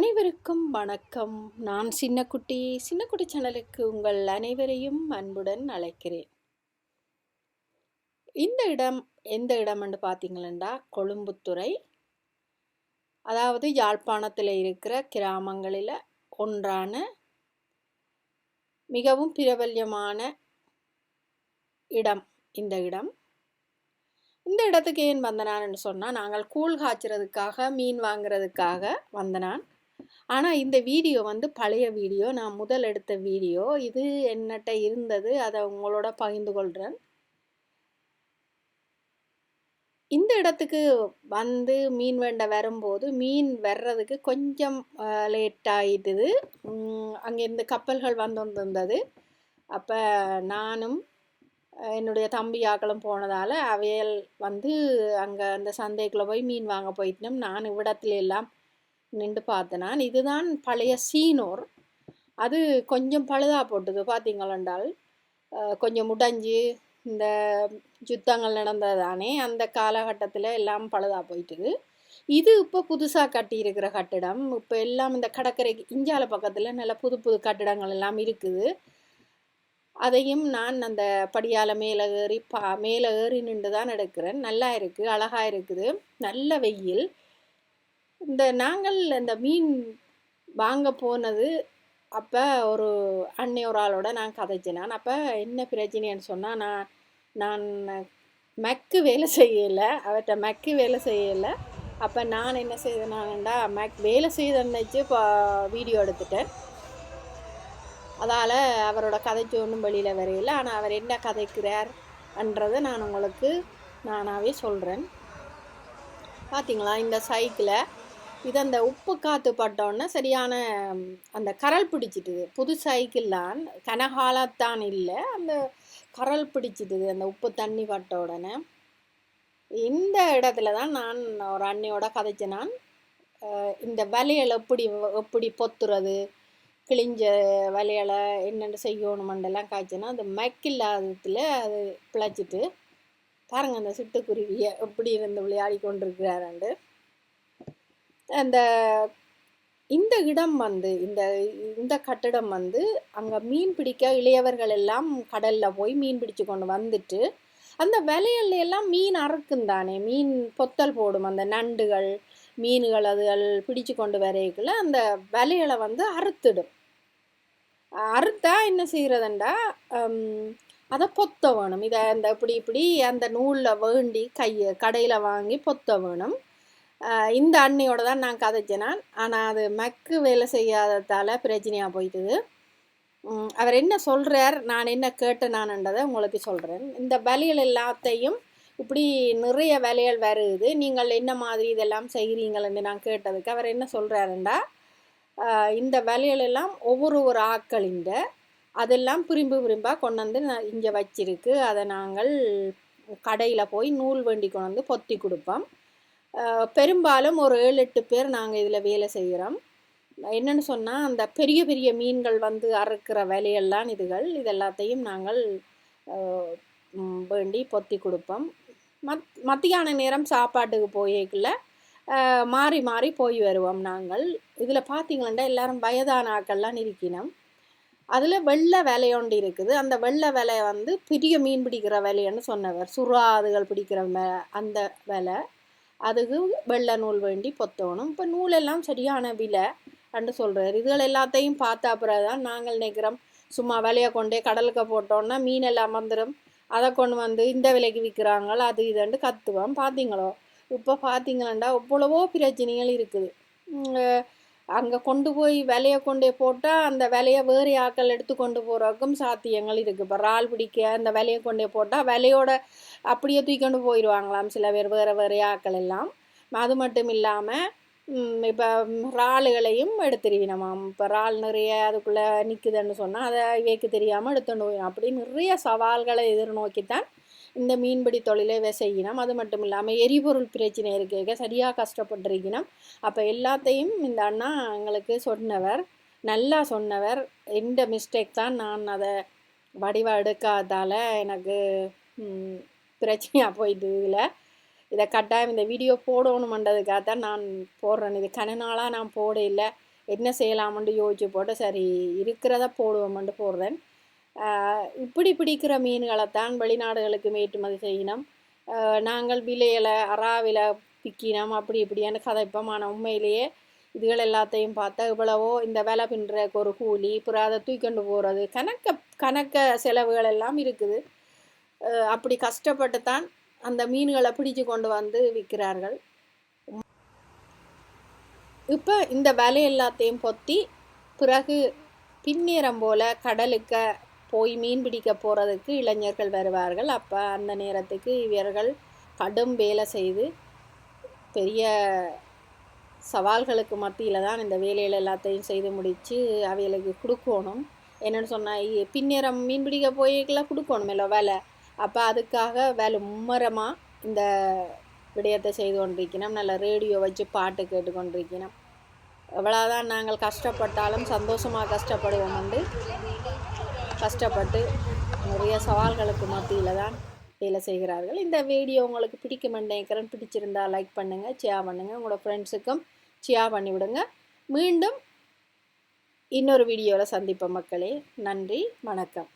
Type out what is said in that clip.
அனைவருக்கும் வணக்கம். நான் சின்னக்குட்டி. சின்னக்குட்டி சேனலுக்கு உங்கள் அனைவரையும் அன்புடன் அழைக்கிறேன். இந்த இடம் எந்த இடம்னு பார்த்தீங்களா கொழும்புத்துறை. அதாவது யாழ்ப்பாணத்தில் இருக்கிற கிராமங்களில் ஒன்றான மிகவும் பிரபல்யமான இடம் இந்த இடம். இந்த இடத்துக்கு ஏன் வந்தனான்னு சொன்னால் நாங்கள் கூழ் காய்ச்சறதுக்காக மீன் வாங்குறதுக்காக வந்தனான். ஆனால் இந்த வீடியோ வந்து பழைய வீடியோ. நான் முதல் எடுத்த வீடியோ. இது என்னட்ட இருந்தது? அதை உங்களோட பகிர்ந்து கொள்கிறேன் இந்த இடத்துக்கு வந்து மீன் வேண்ட வரும்போது மீன் வர்றதுக்கு கொஞ்சம் லேட் ஆகிட்டுது அங்கேருந்து கப்பல்கள் வந்து வந்திருந்தது. அப்போ நானும் என்னுடைய தம்பி ஆக்களும் போனதால் அவையல் வந்து அங்கே அந்த சந்தைக்குள்ளே போய் மீன் வாங்க போயிட்டோம். நான் இவ்விடத்துல எல்லாம் நின்று பார்த்தேன்? நான் இதுதான் பழைய சீனோர். அது கொஞ்சம் பழுதாக போட்டுது பார்த்தீங்களென்றால். கொஞ்சம் முடஞ்சு இந்த யுத்தங்கள் நடந்ததானே அந்த காலகட்டத்தில் எல்லாம் பழுதாக போயிட்டுது. இது இப்போ புதுசாக கட்டியிருக்கிற கட்டிடம். இப்போ எல்லாம் இந்த கடற்கரைக்கு இஞ்சால பக்கத்தில் நல்ல புது புது கட்டிடங்கள் எல்லாம் இருக்குது. அதையும் நான் அந்த படியால் மேலே ஏறி பா மேலே ஏறி நின்று தான் எடுக்கிறேன். நல்லா இருக்குது அழகாக இருக்குது. நல்ல வெயில். இந்த நாங்கள் இந்த மீன் வாங்க போனது அப்போ ஒரு அன்னை ஒரு ஆளோட நான் கதைச்சினான் அப்போ என்ன பிரச்சனைன்னு சொன்னால் நான் நான் மெக்கு வேலை செய்யலை. அவர்கிட்ட மெக்கு வேலை செய்யலை. அப்போ நான் என்ன செய்தேனாண்டா மெக் வேலை செய்தன்னைச்சு இப்போ வீடியோ எடுத்துட்டேன். அதால் அவரோட கதைக்கு ஒன்றும் வெளியில் வரையில. ஆனால் அவர் என்ன கதைக்கிறார் என்றதை நான் உங்களுக்கு நானாகவே சொல்கிறேன் பார்த்தீங்களா இந்த சைக்கிளை இது அந்த உப்பு காற்று பட்டோன்னே சரியான அந்த கரல் பிடிச்சிட்டுது. புது சைக்கிள்லாம் கனகாலத்தான் இல்லை அந்த கரல் பிடிச்சிட்டுது அந்த உப்பு தண்ணி பட்ட உடனே. இந்த இடத்துல தான் நான் ஒரு அண்ணியோட கதைச்சு நான் இந்த வலையலை எப்படி எப்படி பொத்துறது கிழிஞ்ச வலையலை என்னென்னு செய்யணுமெண்டெல்லாம் காய்ச்சினா அந்த மக்கில்லாதத்தில் அது பிழைச்சிட்டு பாருங்கள் அந்த சிட்டுக்குருவியை எப்படி இருந்து விளையாடி கொண்டிருக்கிறாரண்டு அந்த இந்த இடம் வந்து இந்த இந்த கட்டிடம் வந்து அங்கே மீன் பிடிக்க இளையவர்கள் எல்லாம் கடலில் போய் மீன் பிடிச்சு கொண்டு வந்துட்டு அந்த வலையல்ல எல்லாம் மீன் அறுக்கும் தானே? மீன் பொத்தல் போடும் அந்த நண்டுகள் மீன்கள் அதுகள் பிடிச்சு கொண்டு வரைக்குள்ள அந்த வலையலை வந்து அறுத்துடும். அறுத்தா என்ன செய்கிறதுண்டா அதை பொத்த வேணும் இதை அந்த இப்படி இப்படி அந்த நூலில் வேண்டி கையை கடையில் வாங்கி பொத்த வேணும் இந்த அண்ணியோட தான் நான் கதைச்சினான் ஆனால் அது மக்கு வேலை செய்யாததால் பிரச்சனையாக போயிட்டுது. அவர் என்ன சொல்கிறார் நான் என்ன கேட்டேனான்ன்றதை உங்களுக்கு சொல்கிறேன் இந்த வலிகள் எல்லாத்தையும் இப்படி நிறைய வேலைகள் வருது. நீங்கள் என்ன மாதிரி இதெல்லாம் செய்கிறீங்களன்னு நான் கேட்டதுக்கு அவர் என்ன சொல்கிறாருண்டா இந்த வேலைகளெல்லாம் ஒவ்வொரு ஒரு ஆக்களிண்ட அதெல்லாம் விரும்பி விரும்பாக கொண்டு வந்து இங்கே வச்சிருக்கு. அதை நாங்கள் கடையில் போய் நூல் வண்டி கொண்டு வந்து பொத்தி கொடுப்போம். பெரும்பாலும் ஒரு ஏழு எட்டு பேர் நாங்கள் இதில் வேலை செய்கிறோம் என்னென்னு சொன்னால் அந்த பெரிய பெரிய மீன்கள் வந்து அறுக்கிற வேலையெல்லாம் இதுகள். இது எல்லாத்தையும் நாங்கள் வேண்டி பொத்தி கொடுப்போம். மத் மத்தியான நேரம் சாப்பாட்டுக்கு போயக்குள்ள மாறி மாறி போய் வருவோம் நாங்கள். இதில் பார்த்தீங்களா எல்லாரும் வயதான ஆக்கள்லாம் இருக்கணும். அதில் வெள்ளை விலையொண்டு இருக்குது. அந்த வெள்ளை விலையை வந்து பெரிய மீன் பிடிக்கிற விலையன்னு சொன்னவர். சுறா அதுகள் பிடிக்கிற அந்த விலை. அதுக்கு வெள்ளை நூல் வேண்டி பொத்தணும். இப்போ நூலெல்லாம் சரியான விலை அண்டு சொல்கிறார் இதுகள் எல்லாத்தையும் பார்த்த அப்புறம் தான் நாங்கள் நினைக்கிறோம். சும்மா விலையை கொண்டே கடலுக்கு போட்டோன்னா மீன் எல்லாம் வந்துடும் அதை கொண்டு வந்து இந்த விலைக்கு விற்கிறாங்களோ அது இதுன்ட்டு கற்றுவோம் பார்த்தீங்களோ? இப்போ பார்த்தீங்களாண்டா எவ்வளவோ பிரச்சனைகள் இருக்குது. அங்கே கொண்டு போய் விலையை கொண்டே போட்டால் அந்த விலையை வேறு ஆக்கள் எடுத்து கொண்டு போகிறதுக்கும் சாத்தியங்கள் இருக்குது இப்போ இறால் பிடிக்க அந்த விலையை கொண்டே போட்டால் விலையோட அப்படியே தூக்கிக்கொண்டு போயிடுவாங்களாம் சில பேர் வேறு வேறு ஆக்கள் எல்லாம். அது மட்டும் இல்லாமல் இப்போ இறாலுகளையும் எடுத்துருவினமாம் இப்போ இறால் நிறைய அதுக்குள்ளே நிற்குதுன்னு சொன்னால் அதை இவைக்கு தெரியாமல் எடுத்துட்டு போயிடும் அப்படி நிறைய சவால்களை எதிர்நோக்கித்தான் இந்த மீன்பிடி தொழிலை செய்யணும் அது மட்டும் இல்லாமல் எரிபொருள் பிரச்சனை இருக்க சரியாக கஷ்டப்பட்டிருக்கணும் அப்போ எல்லாத்தையும் இந்த அண்ணா எங்களுக்கு சொன்னவர் நல்லா சொன்னவர். எந்த மிஸ்டேக் தான் நான் அதை வடிவாக எடுக்காதால் எனக்கு பிரச்சனையாக போயிட்டு இல்லை இதை கட்டாயம் இந்த வீடியோ போடணுமன்றதுக்காக தான் நான் போடுறேன். இது கன நாளாக நான் போட இல்லை. என்ன செய்யலாமன்ட்டு யோசிச்சு போட்டு சரி இருக்கிறத போடுவோமென்ட்டு போடுறேன். இப்படி பிடிக்கிற மீன்களைத்தான் வெளிநாடுகளுக்கு ஏற்றுமதி செய்யணும். நாங்கள் விலையில அறாவில பிக்கினோம் அப்படி இப்படியான கதைப்போம் ஆனால் உண்மையிலேயே இதுகள் எல்லாத்தையும் பார்த்தா இவ்வளவோ இந்த விலை பின்னுறக்கு ஒரு கூலி அப்புறம் அதை தூக்கிண்டு போகிறது கணக்க கணக்க செலவுகள் எல்லாம் இருக்குது. அப்படி கஷ்டப்பட்டு தான் அந்த மீன்களை பிடிச்சு கொண்டு வந்து விற்கிறார்கள். இப்போ இந்த விலை எல்லாத்தையும் பொத்தி பிறகு பின்னேறம் போல் கடலுக்கு போய் மீன் பிடிக்க போகிறதுக்கு இளைஞர்கள் வருவார்கள். அப்போ அந்த நேரத்துக்கு இவர்கள் கடும் வேலை செய்து பெரிய சவால்களுக்கு மத்தியில் தான் இந்த வேலைகள் எல்லாத்தையும் செய்து முடித்து அவைகளுக்கு கொடுக்கணும். என்னென்னு சொன்னால் பின்னேரம் மீன் பிடிக்க போய்க்கெல்லாம் கொடுக்கணும் இல்லை வேலை. அப்போ அதுக்காக வேலை மும்மரமாக இந்த விடயத்தை செய்து கொண்டிருக்கணும். நல்ல ரேடியோ வச்சு பாட்டு கேட்டு கொண்டிருக்கணும். எவ்வளோதான் நாங்கள் கஷ்டப்பட்டாலும் சந்தோஷமாக கஷ்டப்படுவோம் வந்து கஷ்டப்பட்டு நிறைய சவால்களுக்கு மத்தியில் தான் வேலை செய்கிறார்கள். இந்த வீடியோ உங்களுக்கு பிடிக்கும் நினைக்கிறேன். பிடிச்சிருந்தா லைக் பண்ணுங்கள் ஷேர் பண்ணுங்கள் உங்களோட ஃப்ரெண்ட்ஸுக்கும் ஷேர் பண்ணிவிடுங்க மீண்டும் இன்னொரு வீடியோவில் சந்திப்போம் மக்களே. நன்றி வணக்கம்.